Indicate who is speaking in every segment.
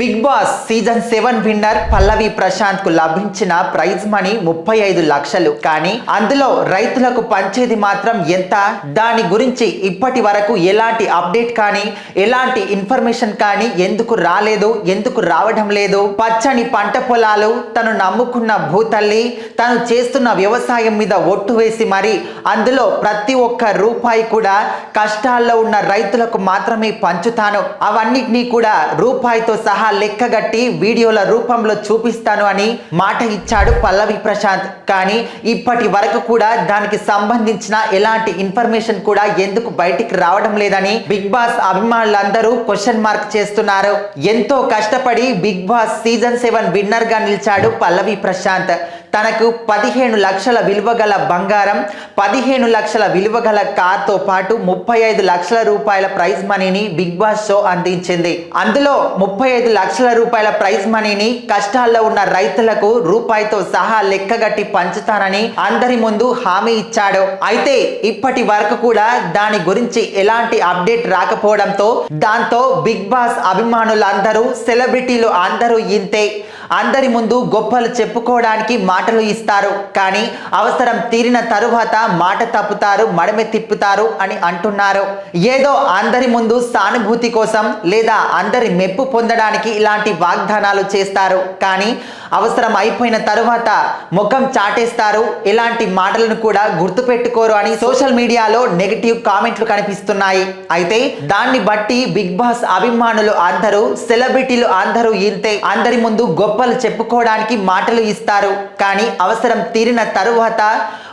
Speaker 1: Bigg Boss season seven winner Pallavi ప్రశాంత్కు లభించిన prize money ముప్పై ఐదు లక్షలు. కానీ అందులో రైతులకు పంచేది మాత్రం ఎంత? దాని గురించి ఇప్పటి వరకు ఎలాంటి అప్డేట్ కానీ ఎలాంటి ఇన్ఫర్మేషన్ కానీ ఎందుకు రాలేదు ఎందుకు రావడం లేదు? పచ్చని పంట పొలాలు తను నమ్ముకున్న భూతల్లి తను చేస్తున్న వ్యవసాయం మీద ఒట్టు వేసి మరి అందులో ప్రతి ఒక్క రూపాయి కూడా కష్టాల్లో ఉన్న రైతులకు మాత్రమే పంచుతాను. అవన్నిటినీ కూడా రూపాయితో సహా లెక్కగట్టి వీడియోల రూపంలో చూపిస్తాను అని మాట ఇచ్చాడు పల్లవి ప్రశాంత్. కానీ ఇప్పటి వరకు కూడా దానికి సంబంధించిన ఎలాంటి ఇన్ఫర్మేషన్ కూడా ఎందుకు బయటికి రావడం లేదని బిగ్ బాస్ అభిమానులందరూ క్వశ్చన్ మార్క్ చేస్తున్నారు. ఎంతో కష్టపడి బిగ్ బాస్ సీజన్ సెవెన్ విన్నర్గా నిలిచాడు పల్లవి ప్రశాంత్. తనకు పదిహేను లక్షల విలువ గల బంగారం పదిహేను లక్షల విలువ గల కార్తో పాటు ముప్పై ఐదు లక్షల రూపాయల ప్రైజ్ మనీని బిగ్ బాస్ షో అందించింది. అందులో ముప్పై ఐదు లక్షల రూపాయల ప్రైజ్ మనీని కష్టాల్లో ఉన్న రైతులకు రూపాయితో సహా లెక్కగట్టి పంచుతానని అందరి ముందు హామీ ఇచ్చాడు. అయితే ఇప్పటి వరకు కూడా దాని గురించి ఎలాంటి అప్డేట్ రాకపోవడంతో దాంతో బిగ్ బాస్ అభిమానులందరూ సెలబ్రిటీలు అందరూ ఇంతే. అందరి ముందు గొప్పలు చెప్పుకోవడానికి మా మాటలు ఇస్తారు. కానీ అవసరం తీరిన తరువాత మాట తప్పుతారు మడమె తిప్పుతారు అని అంటున్నారు. ఏదో అందరి ముందు సానుభూతి కోసం లేదా అందరి మెప్పు పొందడానికి ఇలాంటి వాగ్దానాలు చేస్తారు. కానీ అవసరం అయిపోయిన తరువాత ముఖం చాటేస్తారు. ఇలాంటి మాటలను కూడా గుర్తుపెట్టుకోరు అని సోషల్ మీడియాలో నెగిటివ్ కామెంట్లు కనిపిస్తున్నాయి. అయితే దాన్ని బట్టి బిగ్ బాస్ అభిమానులు అందరూ సెలబ్రిటీలు అందరూ ఇంతే. అందరి ముందు గొప్పలు చెప్పుకోవడానికి మాటలు ఇస్తారు. కానీ అవసరం తీరిన తరువాత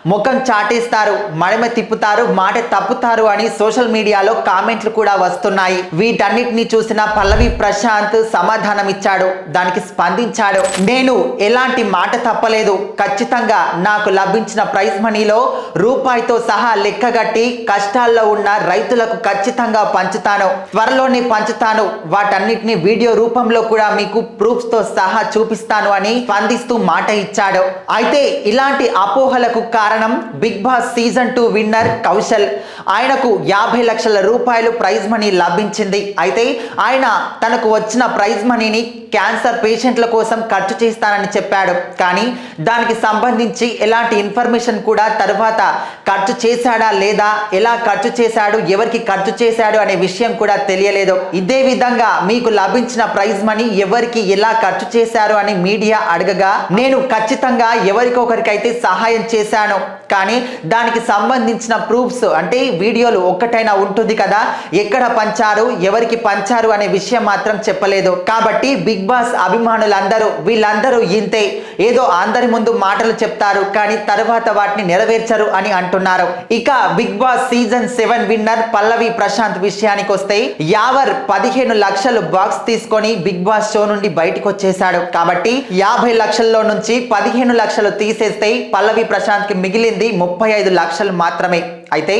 Speaker 1: ముఖం చాటేస్తారు మడమ తిప్పుతారు మాట తప్పుతారు అని సోషల్ మీడియాలో కామెంట్లు కూడా వస్తున్నాయి. వీటన్నిటిని చూసిన పల్లవి ప్రశాంత్ సమాధానం ఇచ్చాడు దానికి స్పందించాడు. నేను ఎలాంటి మాట తప్పలేదు. ఖచ్చితంగా నాకు లభించిన ప్రైజ్ మనీలో రూపాయితో సహా లెక్కగట్టి కష్టాల్లో ఉన్న రైతులకు ఖచ్చితంగా పంచుతాను. త్వరలోనే పంచుతాను. వాటన్నిటిని వీడియో రూపంలో కూడా మీకు ప్రూఫ్స్తో సహా చూపిస్తాను అని స్పందిస్తూ మాట ఇచ్చాడు. అయితే ఇలాంటి అపోహలకు కారణం Bigg Boss season two winner Kaushal. ఆయనకు యాభై లక్షల రూపాయలు ప్రైజ్ మనీ లభించింది. అయితే ఆయన తనకు వచ్చిన ప్రైజ్ మనీని క్యాన్సర్ పేషెంట్ల కోసం ఖర్చు చేస్తానని చెప్పాడు. కానీ దానికి సంబంధించి ఎలాంటి ఇన్ఫర్మేషన్ కూడా తరువాత ఖర్చు చేశాడా లేదా ఎలా ఖర్చు చేశాడు ఎవరికి ఖర్చు చేశాడు అనే విషయం కూడా తెలియలేదు. ఇదే విధంగా మీకు లభించిన ప్రైజ్ మనీ ఎవరికి ఎలా ఖర్చు చేశారు అని మీడియా అడగగా నేను ఖచ్చితంగా ఎవరికొకరికైతే సహాయం చేశాను కానీ దానికి సంబంధించిన ప్రూఫ్స్ అంటే వీడియోలు ఒక్కటైనా ఉంటుంది కదా. ఎక్కడ పంచారు ఎవరికి పంచారు అనే విషయం మాత్రం చెప్పలేదు. కాబట్టి బిగ్ బాస్ అభిమానులందరూ వీళ్ళందరూ ఇంతే. ఏదో అందరి ముందు మాటలు చెప్తారు కానీ తర్వాత వాటిని నెరవేర్చరు అని అంటున్నారు. ఇక Bigg Boss season seven winner Pallavi Prashanth విషయానికి వస్తే యావర్ పదిహేను లక్షలు బాక్స్ తీసుకొని బిగ్ బాస్ షో నుండి బయటకు వచ్చేసాడు కాబట్టి యాభై లక్షల్లో నుంచి పదిహేను లక్షలు తీసేస్తే పల్లవి ప్రశాంత్కి మిగిలింది ముప్పై ఐదు లక్షలు మాత్రమే. అయితే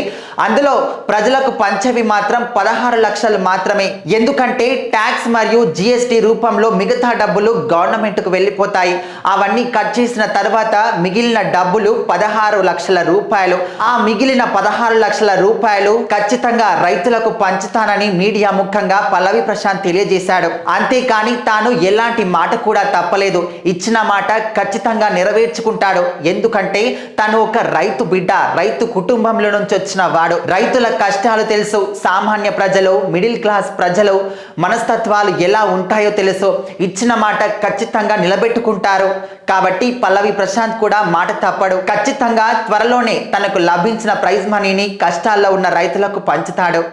Speaker 1: అందులో ప్రజలకు పంచేవి మాత్రం పదహారు లక్షలు మాత్రమే. ఎందుకంటే ట్యాక్స్ మరియు జిఎస్టి రూపంలో మిగతా డబ్బులు గవర్నమెంట్కు వెళ్ళిపోతాయి. అవన్నీ కట్ చేసిన తర్వాత మిగిలిన డబ్బులు పదహారు లక్షల రూపాయలు. ఆ మిగిలిన పదహారు లక్షల రూపాయలు ఖచ్చితంగా రైతులకు పంచుతానని మీడియా ముఖ్యంగా పల్లవి ప్రశాంత్ తెలియజేశాడు. అంతేకాని తాను ఎలాంటి మాట కూడా తప్పలేదు. ఇచ్చిన మాట ఖచ్చితంగా నెరవేర్చుకుంటాడు. ఎందుకంటే తను ఒక రైతు బిడ్డ. రైతు కుటుంబంలో నుంచి వచ్చిన వాడు. రైతుల కష్టాలు తెలుసు సామాన్య ప్రజలు మిడిల్ క్లాస్ ప్రజలు మనస్తత్వాలు ఎలా ఉంటాయో తెలుసు. ఇచ్చిన మాట ఖచ్చితంగా నిలబెట్టుకుంటారు. కాబట్టి పల్లవి ప్రశాంత్ కూడా మాట తప్పడు. ఖచ్చితంగా త్వరలోనే తనకు లభించిన ప్రైజ్ మనీని కష్టాల్లో ఉన్న రైతులకు పంచుతాడు.